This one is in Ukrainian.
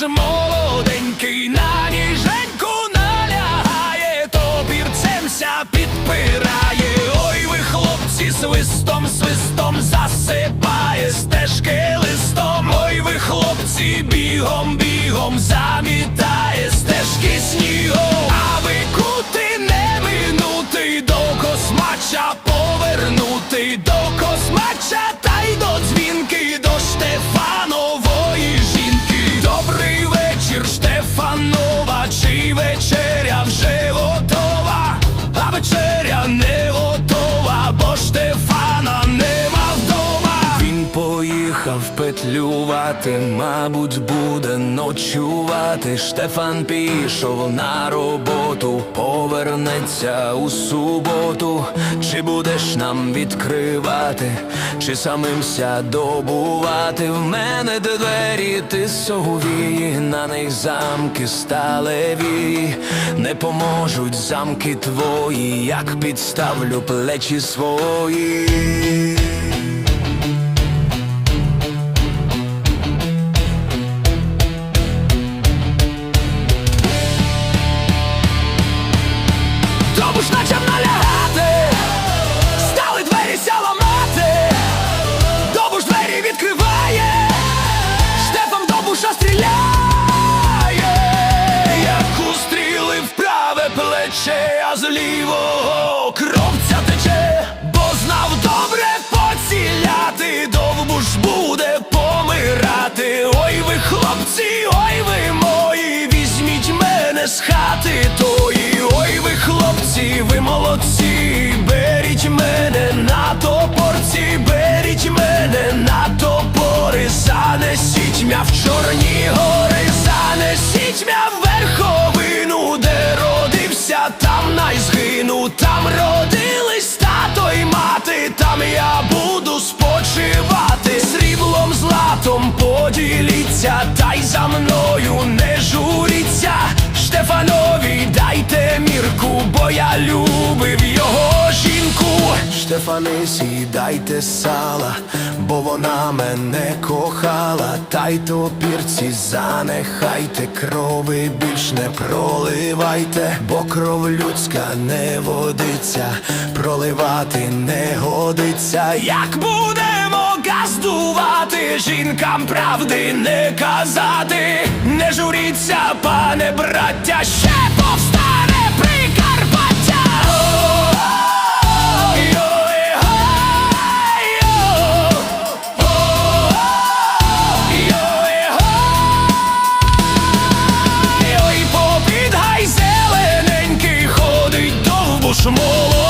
Довбуш молоденький на ніженьку налягає, то пірцемся підпирає. Ой, ви хлопці, свистом, свистом засипає стежки листом. Ой, ви хлопці, бігом, бігом замітає стежки снігом. Поїхав петлювати, мабуть, буде ночувати. Штефан пішов на роботу, повернеться у суботу. Чи будеш нам відкривати, чи самимся добувати? В мене двері тисові, на них замки сталеві. Не поможуть замки твої, як підставлю плечі свої. З лівого кровця тече, бо знав добре поціляти, Довбуш буде помирати. Ой, ви хлопці, ой, ви мої, візьміть мене з хати тої, ой, ви хлопці, ви молодці, за мною не журіться. Штефанові дайте мірку, бо я любив його. Штефанисі, дайте сала, бо вона мене кохала, та й топірці занехайте, крови більш не проливайте, бо кров людська не водиться, проливати не годиться. Як будемо газдувати, жінкам правди не казати, не журіться, пане браття, ще повстати. all